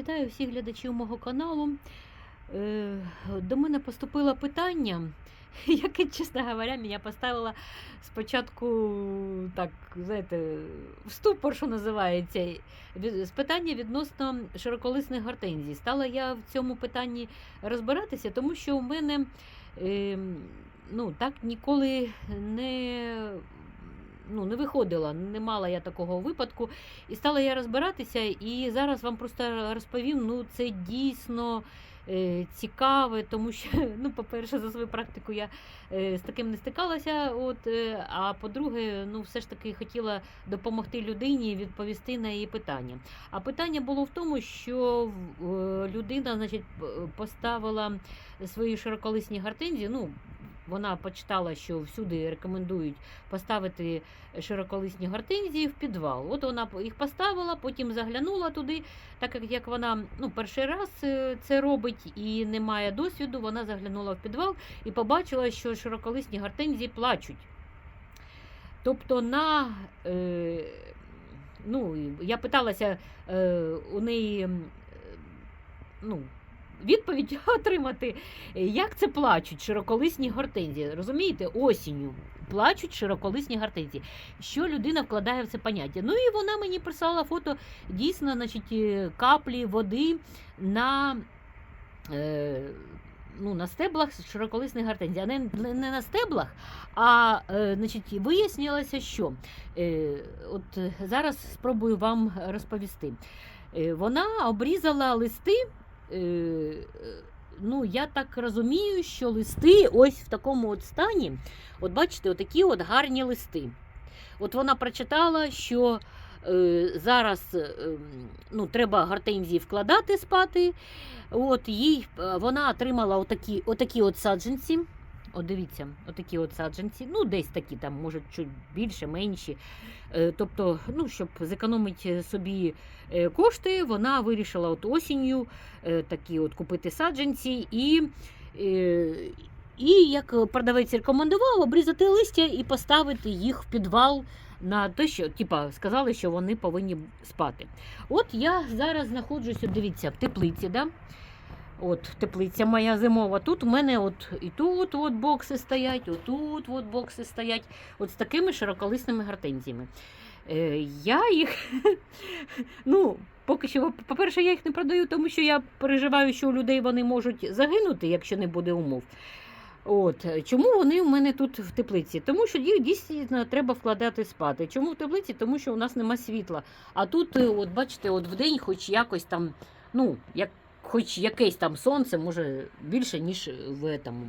Вітаю всіх глядачів мого каналу. Е, До мене поступило питання, яке, чесно говоря, мене поставило спочатку, так, знаєте, в ступор, що називається, з питання відносно широколисних гортензій. Стала я в цьому питанні розбиратися, тому що у мене е, ну, так ніколи не. Ну, не виходила, не мала я такого випадку. І стала я розбиратися, і зараз вам просто розповім. Ну, це дійсно е, цікаве, тому що, ну, по-перше, за свою практику я е, з таким не стикалася. От, е, а по-друге, ну, все ж таки хотіла допомогти людині відповісти на її питання. А питання було в тому, що людина, значить, поставила свої широколисні гортензії. Ну, вона почитала, що всюди рекомендують поставити широколисні гортензії в підвал. От вона їх поставила, потім заглянула туди, так як, вона ну, перший раз е, це робить і не має досвіду, вона заглянула в підвал і побачила, що широколисні гортензії плачуть. Тобто на е, ну, я питалася е, у неї е, ну, відповідь отримати, е, як це плачуть широколисні гортензії. Розумієте, осінню плачуть широколисні гортензії. Що людина вкладає в це поняття? Ну і вона мені прислала фото дійсно, значить, е, каплі води на. Е, Ну, на стеблах широколисних гортензій, а не, не на стеблах, а е, значить, вияснилося, що е, от е, зараз спробую вам розповісти. Е, вона обрізала листи. Е, ну, я так розумію, що листи ось в такому от стані. От бачите, отакі от гарні листи. От вона прочитала, що е, зараз е, ну, треба гортензії вкладати спати. От їй вона отримала отакі, отакі от саджанці. От дивіться, отакі от саджанці. Ну, десь такі, там, може, чуть більше, менші. Е, тобто, ну, щоб зекономити собі е, кошти, вона вирішила от осінню е, такі от купити саджанці і. І як продавець рекомендував, обрізати листя і поставити їх в підвал на те, що типа сказали, що вони повинні спати. От я зараз знаходжусь, дивіться, в теплиці, да? От теплиця моя зимова. Тут у мене от і тут от бокси стоять, отут от бокси стоять, от з такими широколисними гортензіями. Е, я їх, ну, поки що, по-перше, я їх не продаю, тому що я переживаю, що у людей вони можуть загинути, якщо не буде умов. От чому вони у мене тут в теплиці? Тому що їх дійсно треба вкладати спати. Чому в теплиці? Тому що у нас нема світла. А тут, е, от бачите, от вдень, хоч якось там, ну як. Хоч якесь там сонце, може більше, ніж в, этому,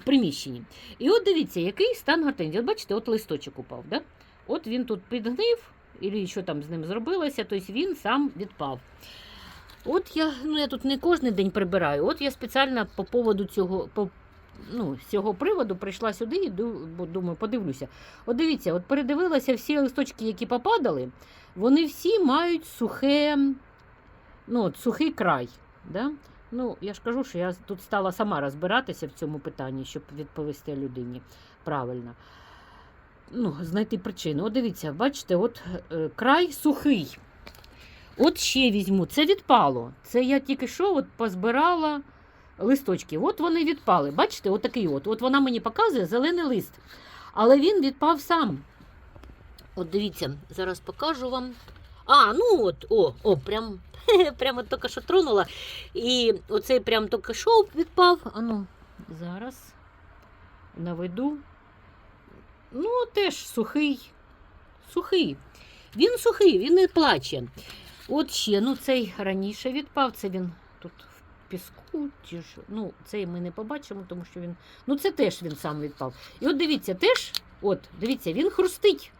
в приміщенні. І от дивіться, який стан гортензії. От бачите, от листочок упав. Да? От він тут підгнив, і що там з ним зробилося, тобто він сам відпав. От я, ну я тут не кожен день прибираю. От я спеціально по поводу цього, по, ну, з цього приводу прийшла сюди і думаю, подивлюся. От дивіться, от передивилася всі листочки, які попадали, вони всі мають сухе, ну, от, сухий край. Да? Ну, я ж кажу, що я тут стала сама розбиратися в цьому питанні, щоб відповісти людині правильно. Ну, знайти причину. От дивіться, бачите, от е, край сухий. От ще візьму. Це відпало. Це я тільки що от позбирала листочки. От вони відпали. Бачите, от от. От вона мені показує зелений лист. Але він відпав сам. От дивіться, зараз покажу вам. А, ну от, о, о, прям, прямо тільки що тронула. І оцей прям тільки що відпав. А ну, зараз наведу. Ну, теж сухий. Сухий. Він сухий, він не плаче. От ще, ну цей раніше відпав, це він тут в піску. Чи. Ну, цей ми не побачимо, тому що він. Ну, це теж він сам відпав. І от дивіться, теж, от, дивіться, він хрустить.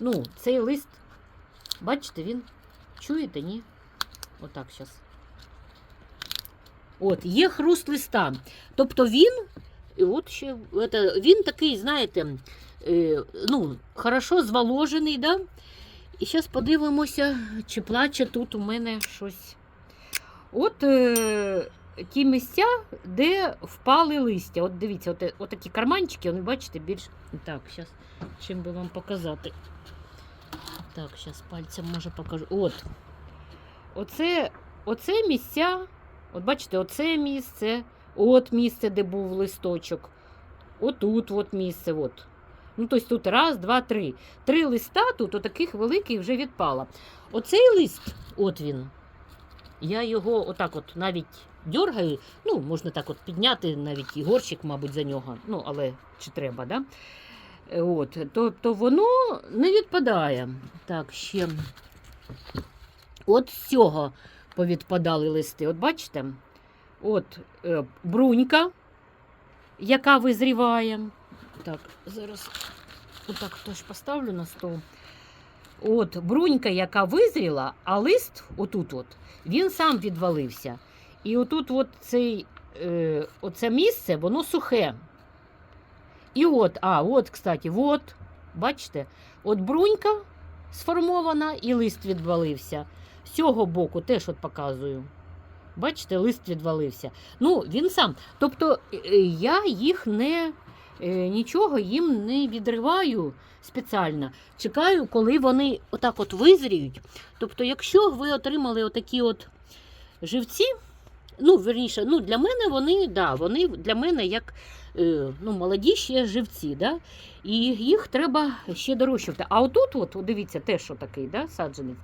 Ну, цей лист, бачите, він. Чуєте, ні? Отак зараз. От, є хруст листа. Тобто він, і от ще, это, він такий, знаєте, е, ну, хорошо зволожений, да? І зараз подивимося, чи плаче тут у мене щось. От е, ті місця, де впали листя. От дивіться, от, от такі карманчики, вони, бачите, більш. Так, зараз чим би вам показати. Так, зараз пальцем може покажу. От. Оце оце місця, от бачите, оце місце, от місце, де був листочок, отут от місце. От. Ну, тобто тут раз, два, три. Три листа тут, отаких великих вже відпало. Оцей лист, от він. Я його отак от навіть дьоргаю, ну, можна так от підняти, навіть і горщик, мабуть, за нього. Ну, але чи треба, да? От, тобто воно не відпадає. Так, ще. От з цього повідпадали листи. От бачите? От е, брунька, яка визріває. Так, зараз отак теж поставлю на стол. От брунька, яка визріла, а лист отут, от, він сам відвалився. І отут от цей, е, оце місце, воно сухе. І от, а, от, кстати, от, бачите, от брунька сформована і лист відвалився. З цього боку теж от показую. Бачите, лист відвалився. Ну, він сам. Тобто е, я їх не е, нічого їм не відриваю спеціально. Чекаю, коли вони отак от визріють. Тобто, якщо ви отримали отакі от живці, ну, верніше, ну, для мене вони, да, вони для мене як е, ну, молоді ще живці, да? і їх треба ще дорощувати. А отут, от, дивіться, теж отакий да, саджанець.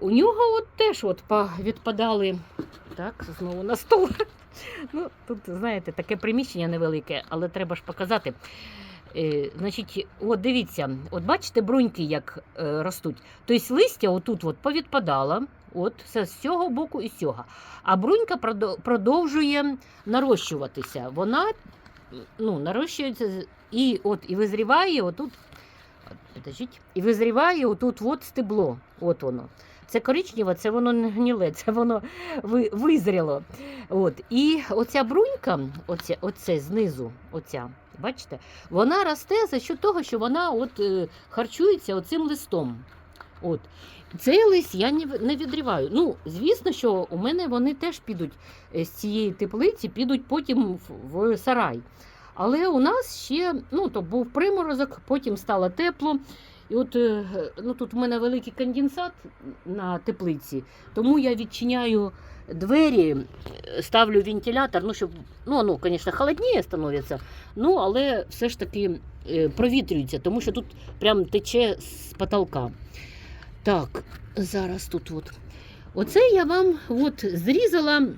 У нього от теж от відпадали. Так, знову на стол. Ну, тут, знаєте, таке приміщення невелике, але треба ж показати. Е, значить, от дивіться, от бачите бруньки, як е, ростуть. Тобто листя отут от повідпадало, от все з цього боку і з цього. А брунька продовжує нарощуватися. Вона ну, нарощується і от і визріває отут. от, Підождіть, і визріває отут от стебло. От воно. Це коричневе, це воно не гніле, це воно ви- визріло. От. І оця брунька, оця, оце знизу, оця, бачите, вона росте за що того, що вона от, е, харчується оцим листом. От. Цей лист я не, відриваю. Ну, звісно, що у мене вони теж підуть е, з цієї теплиці, підуть потім в, сарай. Але у нас ще ну, то був приморозок, потім стало тепло. І от е, ну, тут у мене великий конденсат на теплиці, тому я відчиняю двері, е, ставлю вентилятор, ну, щоб, ну, ну, звісно, холодніше становиться, ну, але все ж таки провітрюється, тому що тут прям тече з потолка. Так, зараз тут от. Оце я вам от зрізала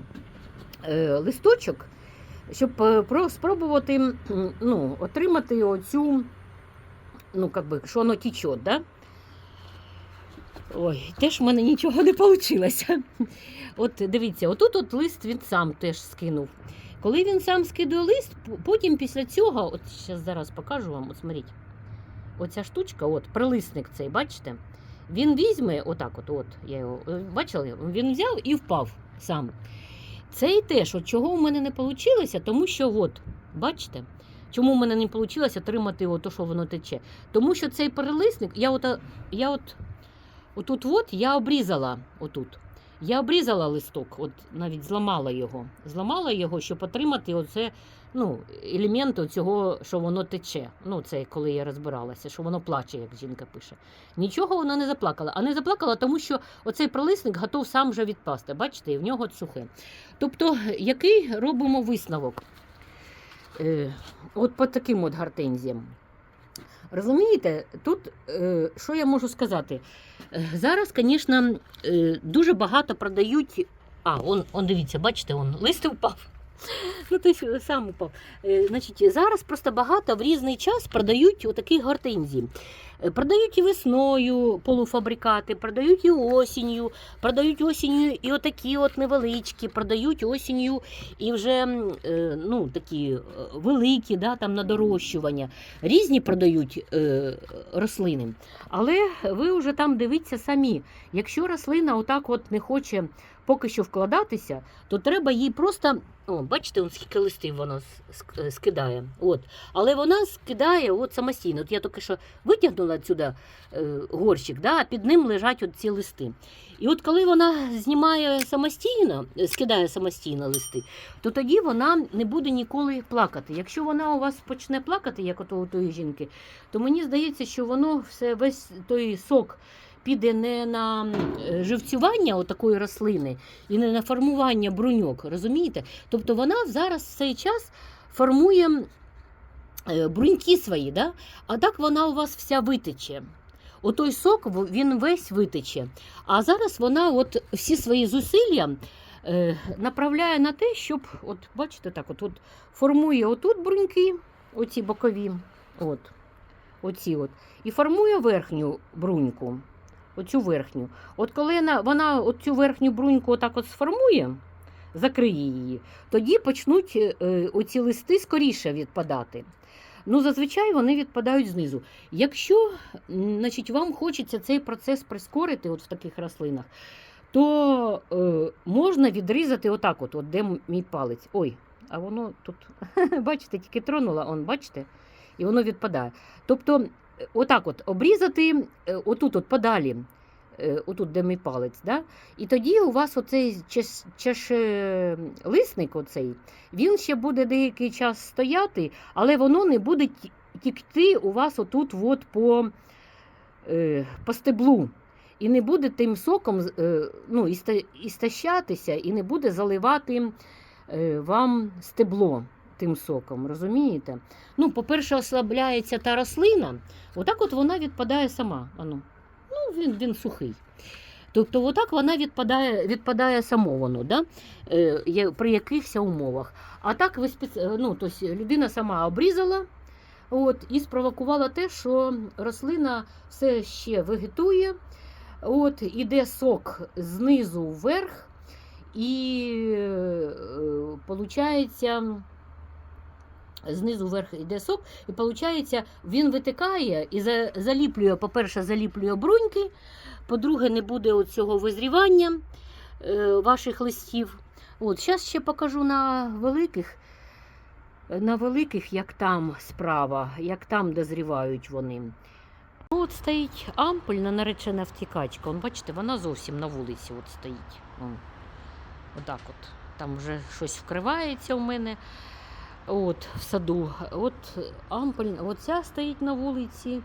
е, листочок, щоб е, про, спробувати ну, отримати оцю, ну, как би, що воно тече, да? Ой, теж в мене нічого не вийшло. От дивіться, отут от лист він сам теж скинув. Коли він сам скидує лист, потім після цього, от зараз покажу вам, от смотрите, оця штучка, от прилисник цей, бачите? Він візьме, отак, от, от я його е, бачили, він взяв і впав сам. Цей теж, от чого у мене не вийшло, тому що, от, бачите, чому в мене не вийшло отримати от, то, що воно тече? Тому що цей перелисник, я от, я от, отут от я обрізала отут. Я обрізала листок, от навіть зламала його. Зламала його, щоб отримати оце, ну, елемент цього, що воно тече. Ну, це коли я розбиралася, що воно плаче, як жінка пише. Нічого вона не заплакала. А не заплакала, тому що оцей пролисник готов сам вже відпасти. Бачите, і в нього сухе. Тобто, який робимо висновок? Е, от по таким от гортензіям. Розумієте, тут е, що я можу сказати? Е, Зараз, звісно, е, дуже багато продають. А, он, он дивіться, бачите, он лист впав. Ну, тобто сам упав. Е, Значить, зараз просто багато в різний час продають отакі гортензії. Е, Продають і весною полуфабрикати, продають і осінню, продають осінню і отакі от невеличкі, продають осінню і вже е, ну, такі е, великі, да, там на дорощування. Різні продають е, рослини. Але ви вже там дивіться самі. Якщо рослина отак от не хоче поки що вкладатися, то треба їй просто. О, бачите, он скільки листів воно скидає. От. Але вона скидає от самостійно. От я тільки що витягнула сюди е, горщик, да, а під ним лежать от ці листи. І от коли вона знімає самостійно, е, скидає самостійно листи, то тоді вона не буде ніколи плакати. Якщо вона у вас почне плакати, як ото у тої жінки, то мені здається, що воно все весь той сок піде не на е, живцювання такої рослини і не на формування бруньок, розумієте? Тобто вона зараз в цей час формує е, бруньки свої, да? а так вона у вас вся витече. Отой сок він весь витече. А зараз вона от всі свої зусилля е, направляє на те, щоб, от бачите, так, от, от формує отут бруньки, оці бокові, от, оці от, і формує верхню бруньку. Оцю верхню. От коли вона, вона оцю верхню бруньку отак от сформує, закриє її, тоді почнуть е, оці листи скоріше відпадати. Ну, зазвичай вони відпадають знизу. Якщо значить, вам хочеться цей процес прискорити от в таких рослинах, то е, можна відрізати отак, от, от де мій палець. Ой, а воно тут, бачите, тільки тронула, он, бачите, і воно відпадає. Тобто, е, отак от обрізати, е, отут от подалі, е, отут, де мій палець, да? і тоді у вас оцей чаш, чашелисник, оцей, він ще буде деякий час стояти, але воно не буде тікти у вас отут от по, е, по стеблу. І не буде тим соком ну, істощатися, і не буде заливати вам стебло тим соком, розумієте? Ну, по-перше, ослабляється та рослина, отак от вона відпадає сама. Ану. Ну, він, він сухий. Тобто, отак вона відпадає, відпадає само воно, да? е, при якихось умовах. А так ви спец... е, ну, тобто людина сама обрізала от, і спровокувала те, що рослина все ще вегетує, от, іде сок знизу вверх, і е, получається. Знизу вверх йде сок, і виходить, він витикає і заліплює, по-перше, заліплює бруньки, по-друге, не буде цього визрівання е, ваших листів. От, зараз ще покажу на великих, на великих, як там справа, як там дозрівають вони. Ну, От стоїть ампульна наречена втікачка. Он, бачите, вона зовсім на вулиці от стоїть. Отак от. Там вже щось вкривається у мене. От, в саду. От ампульна, от ця стоїть на вулиці.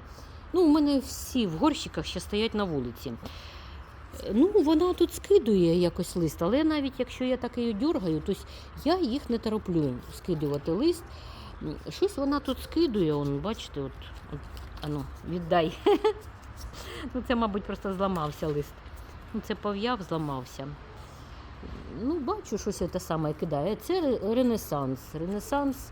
Ну, у мене всі в горщиках ще стоять на вулиці. Ну, вона тут скидує якось лист, але навіть якщо я так її дергаю, то я їх не тороплю скидувати лист. Щось вона тут скидує, он, бачите, от, от ану, віддай. ну, це, мабуть, просто зламався лист. Ну, це пов'яв, зламався. Ну, бачу, щось те саме кидає. Це Ренесанс. Ренесанс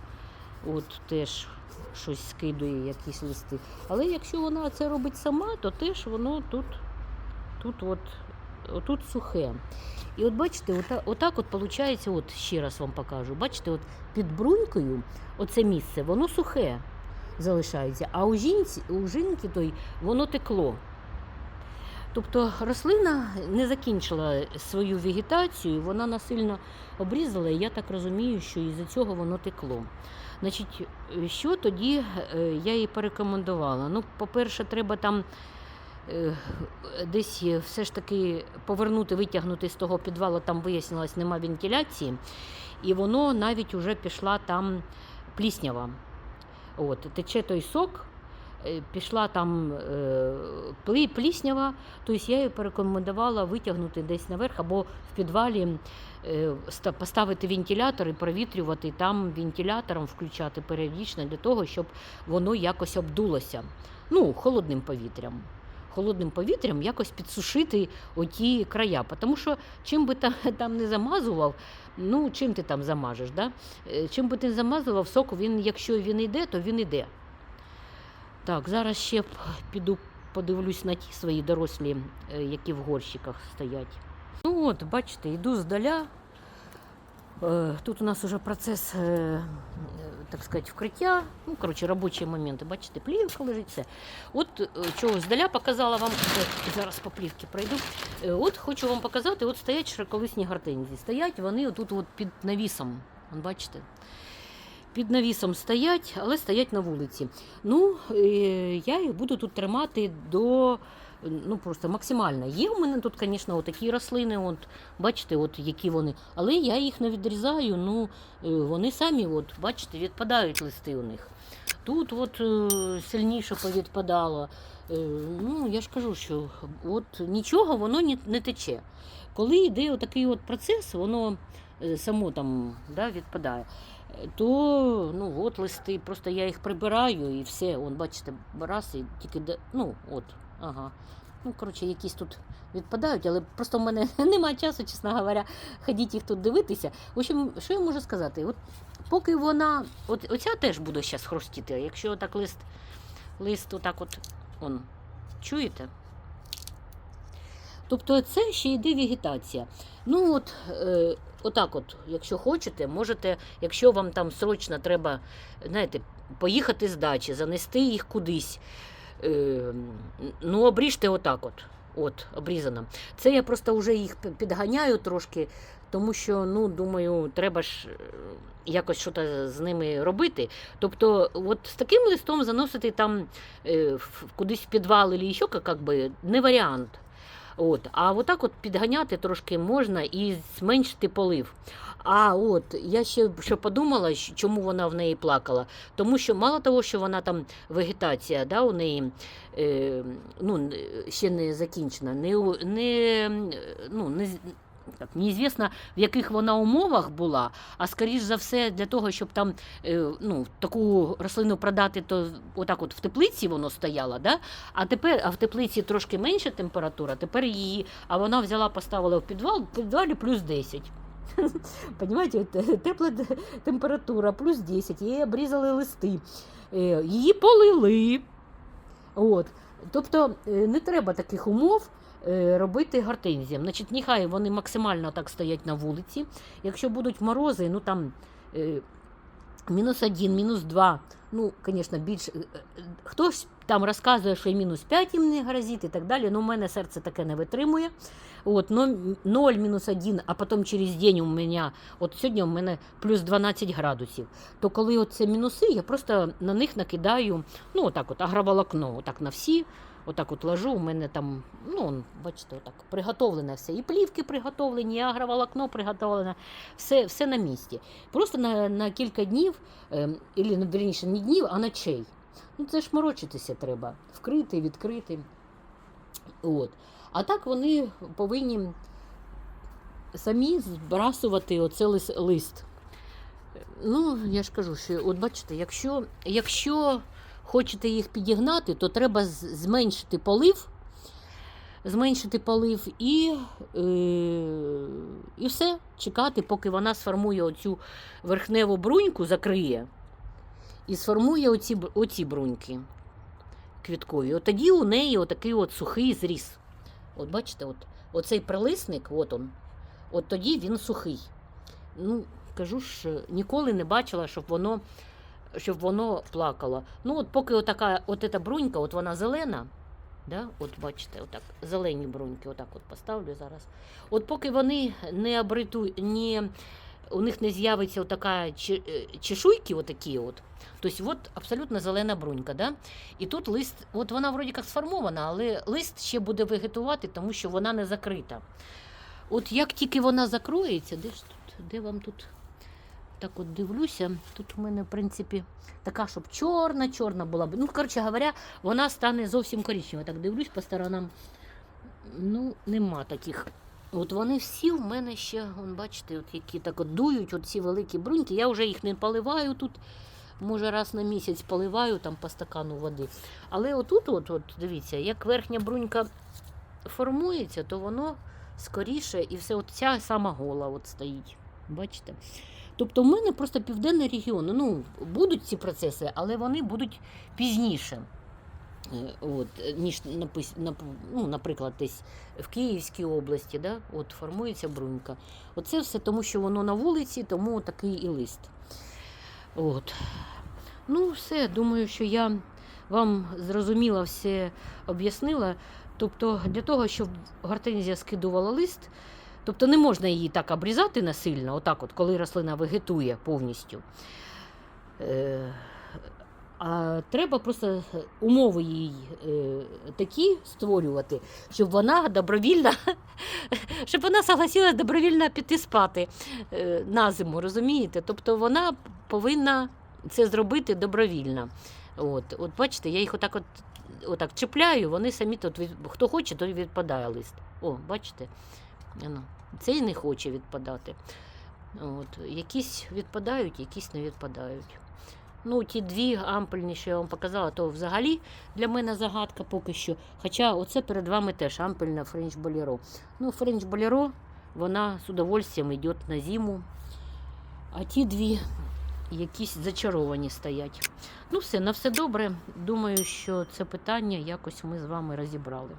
от теж щось скидує, якісь листи. Але якщо вона це робить сама, то теж воно тут, тут от, отут сухе. І от бачите, ота, отак от виходить, от ще раз вам покажу. Бачите, от під брунькою оце місце, воно сухе залишається, а у жінці, у жінки той воно текло. Тобто рослина не закінчила свою вегетацію, вона насильно обрізала, і я так розумію, що із-за цього воно текло. Значить, що тоді е, я їй порекомендувала? Ну, по-перше, треба там е, десь все ж таки повернути, витягнути з того підвалу, там вияснилось, нема вентиляції, і воно навіть уже пішла там пліснява. От, тече той сок, пішла там е, плі- пліснява, тобто я їй порекомендувала витягнути десь наверх або в підвалі е, поставити вентилятор і провітрювати там вентилятором, включати періодично для того, щоб воно якось обдулося. Ну, холодним повітрям. Холодним повітрям якось підсушити оті края. Тому що чим би там, там не замазував, ну чим ти там замажеш, да? Е, чим би ти не замазував, сок, він, якщо він йде, то він йде. Так, зараз ще піду подивлюсь на ті свої дорослі, е, які в горщиках стоять. Ну от, бачите, йду здаля. Е, Тут у нас уже процес, е, так сказати, вкриття. Ну, коротше, робочі моменти. Бачите, плівка лежить, все. От чого здаля показала вам, зараз по плівці пройду. От хочу вам показати, от стоять широколисні гортензії. Стоять вони отут от під навісом. Бачите? Під навісом стоять, але стоять на вулиці. Ну, е, я їх буду тут тримати до ну, просто максимально. Є у мене тут, звісно, отакі рослини, от, бачите, от які вони. Але я їх не відрізаю, ну, е, вони самі, от, бачите, відпадають листи у них. Тут от е, сильніше повідпадало. Ну, я ж кажу, що от нічого воно не, тече. Коли йде отакий от процес, воно само там да, відпадає, то ну, от листи, просто я їх прибираю і все. Вон, бачите, раз і тільки де- ну, от, ага. Ну, коротше, якісь тут відпадають, але просто в мене немає часу, чесно говоря, ходіть їх тут дивитися. В общем, що я можу сказати? От поки вона, от оця теж буде зараз хрустіти, якщо так лист, лист отак от, он, чуєте? Тобто це ще йде вегетація. Ну от, е, отак от, якщо хочете, можете, якщо вам там срочно треба, знаєте, поїхати з дачі, занести їх кудись. Е, ну, обріжте отак от. От, обрізано. Це я просто вже їх підганяю трошки, тому що, ну, думаю, треба ж е, якось щось з ними робити. Тобто, от з таким листом заносити там е, кудись в підвал і ще як не варіант. От, а отак от підганяти трошки можна і зменшити полив. А от я ще що подумала, чому вона в неї плакала. Тому що мало того, що вона там вегетація, да, у неї е, ну, ще не закінчена, не, не, ну, не, так, неізвісно, в яких вона умовах була, а скоріш за все, для того, щоб там е, ну, таку рослину продати, то отак от в теплиці воно стояло, да? а тепер а в теплиці трошки менша температура, тепер її, а вона взяла, поставила в підвал, в підвалі плюс 10. Понимаете, тепла температура, плюс 10, її обрізали листи, е, її полили. От. Тобто е, не треба таких умов робити гортензіям. Значить, нехай вони максимально так стоять на вулиці. Якщо будуть морози, ну там е, мінус один, мінус два, ну, звісно, більше. е, е, Хтось там розказує, що і мінус 5 їм не грозить і так далі. Ну, у мене серце таке не витримує. От, 0, мінус 1, а потім через день у мене, от сьогодні у мене плюс 12 градусів. То коли оце мінуси, я просто на них накидаю, ну, отак от, агроволокно, отак на всі. Отак от ложу, у мене там, ну, бачите, отак приготовлене все. І плівки приготовлені, і агроволокно приготовлене, все, все на місці. Просто на, на кілька днів, ем, ілі, ну, вірніше, не днів, а ночей. Ну, це ж морочитися треба. Вкрити, відкрити. От. А так вони повинні самі збрасувати оце лис- лист. Ну, я ж кажу, що от бачите, якщо, якщо хочете їх підігнати, то треба зменшити полив, зменшити полив і, е, і все, чекати, поки вона сформує оцю верхневу бруньку, закриє і сформує оці, оці бруньки квіткові. От тоді у неї отакий от сухий зріз. От бачите, от, оцей прилисник, от он, от тоді він сухий. Ну, кажу ж, ніколи не бачила, щоб воно, щоб воно плакало. Ну, от поки отака, от ця брунька, от вона зелена, да? от бачите, отак, зелені бруньки, отак от поставлю зараз. От поки вони не обриту, не, у них не з'явиться отака е, чешуйки, отакі от, тобто от абсолютно зелена брунька. Да? І тут лист, от вона вроді як сформована, але лист ще буде вегетувати, тому що вона не закрита. От як тільки вона закроється, де ж тут, де вам тут? Так от дивлюся, тут у мене, в принципі, така, щоб чорна-чорна була. Ну, коротше говоря, вона стане зовсім коричнева. Так дивлюсь по сторонам. Ну, нема таких. От вони всі в мене ще, вон, бачите, от які так от дують, от ці великі бруньки. Я вже їх не поливаю тут. Може, раз на місяць поливаю там по стакану води. Але отут, от, от, дивіться, як верхня брунька формується, то воно скоріше і все, от ця сама гола от стоїть. Бачите? Тобто в мене просто південний регіон. Ну, будуть ці процеси, але вони будуть пізніше. Е, От, ніж ну, наприклад, десь в Київській області, да, от формується брунька. Оце все тому, що воно на вулиці, тому такий і лист. От. Ну, все, думаю, що я вам зрозуміла все об'яснила. Тобто, для того, щоб гортензія скидувала лист, тобто не можна її так обрізати насильно, отак, от, коли рослина вегетує повністю. Е, а треба просто умови їй е, такі створювати, щоб вона добровільно, щоб вона согласилась добровільно піти спати е, на зиму, розумієте? Тобто вона повинна це зробити добровільно. От, от бачите, я їх отак от отак чіпляю, вони самі тут від... хто хоче, той відпадає лист. О, бачите? Цей не хоче відпадати. От. Якісь відпадають, якісь не відпадають. Ну, ті дві ампельні, що я вам показала, то взагалі для мене загадка поки що. Хоча оце перед вами теж ампельна Френч Боліро. Ну, Френч Боліро, вона з удовольствием йде на зиму. А ті дві якісь зачаровані стоять. Ну, все, на все добре. Думаю, що це питання якось ми з вами розібрали.